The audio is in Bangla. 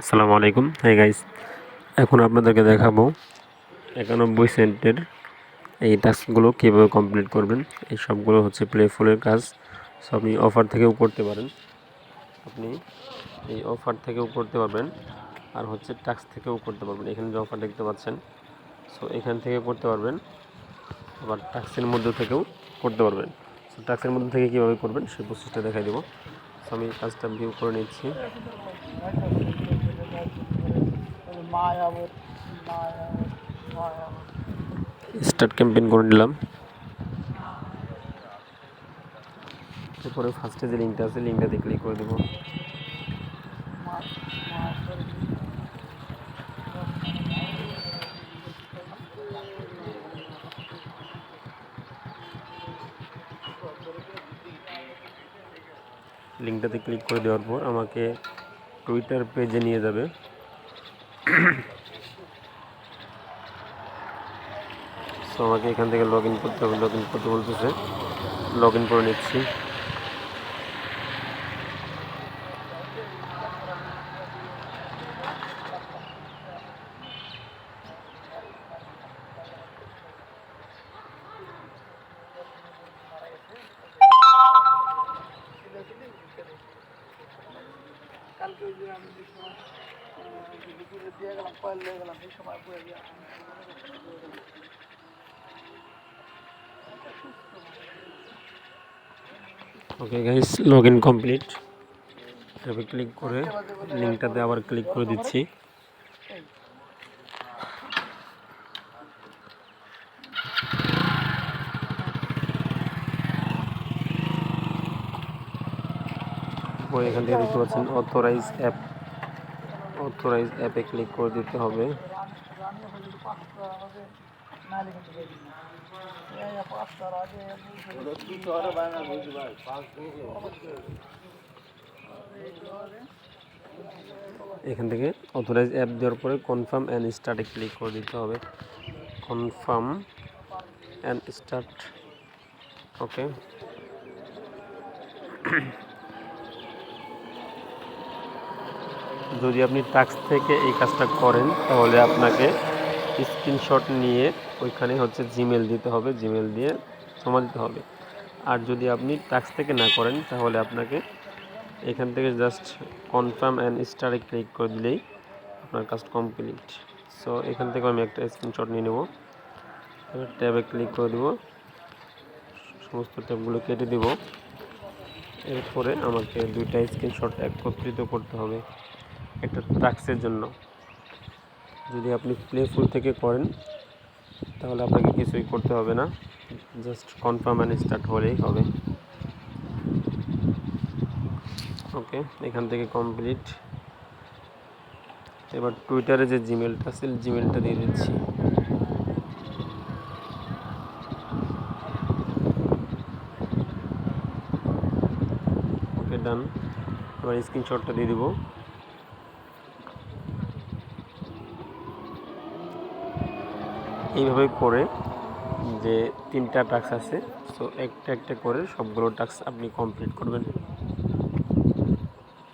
আসসালামু আলাইকুম। হ্যাঁ গাইস এখন আপনাদেরকে দেখাবো একানব্বই সেন্টের এই টাস্কগুলো কীভাবে কমপ্লিট করবেন। এই সবগুলো হচ্ছে প্লেফুলের কাজ। সো আপনি অফার থেকেও করতে পারেন। আপনি এই অফার থেকেও করতে পারবেন আর হচ্ছে টাস্ক থেকেও করতে পারবেন। এখানে যে অফার দেখতে পাচ্ছেন সো এখান থেকে করতে পারবেন। আবার টাক্সের মধ্যে থেকেও করতে পারবেন। সো টাক্সের মধ্যে থেকে কীভাবে করবেন, সেই প্রসেসটা দেখাই দেবো। সো আমি কাজটা ভিউ করে নিচ্ছি। স্টার্ট ক্যাম্পেইন করে নিলাম। এরপরে ফার্স্টে যে লিঙ্কটা আছে লিঙ্কটাতে ক্লিক করে দেবো। লিঙ্কটাতে ক্লিক করে দেওয়ার পর আমাকে টুইটার পেজে নিয়ে যাবে। সো আমাকে এখান থেকে লগ ইন করতে হবে লগ ইন করতে বলতেছে। লগ ইন করে নিচ্ছি। ওকে গাইস লগ কমপ্লিট এভাবে ক্লিক করে লিঙ্কটাতে আবার ক্লিক করে দিচ্ছি। পরে এখান থেকে দেখতে পাচ্ছেন অথরাইজ অ্যাপ অথরাইজ অ্যাপে ক্লিক করে দিতে হবে। এখান থেকে অথরাইজ অ্যাপ দেওয়ার পরে কনফার্ম অ্যান্ড স্টার্টে ক্লিক করে দিতে হবে। কনফার্ম অ্যান্ড স্টার্ট ওকে যদি আপনি টাক্স থেকে এই কাজটা করেন, তাহলে আপনাকে স্ক্রিনশট নিয়ে ওইখানে হচ্ছে জিমেল দিতে হবে। জিমেল দিয়ে জমা দিতে হবে। আর যদি আপনি টাক্স থেকে না করেন, তাহলে আপনাকে এখান থেকে জাস্ট কনফার্ম অ্যান্ড স্টারে ক্লিক করে দিলেই আপনার কাজ কমপ্লিট সো এখান থেকে আমি একটা স্ক্রিনশট নিয়ে নেব। ট্যাবে ক্লিক করে দেবো। সমস্ত ট্যাবগুলো কেটে দেব। এরপরে আমাকে দুইটা স্ক্রিনশট একত্রিত করতে হবে। একটা টাক্সের জন্য। যদি আপনি প্লেফুল থেকে করেন, তাহলে আপনাকে কিছুই করতে হবে না। জাস্ট কনফার্ম অ্যান্ড স্টার্ট হলেই হবে। ওকে এখান থেকে কমপ্লিট এবার টুইটারে যে জিমেলটা আছে জিমেলটা দিয়ে দিচ্ছি। ওকে ডান এবার স্ক্রিনশটটা দিয়ে দেবো। এইভাবে করে যে তিনটা টাস্ক আছে সো একটা একটা করে সবগুলো টাস্ক আপনি কমপ্লিট করবেন।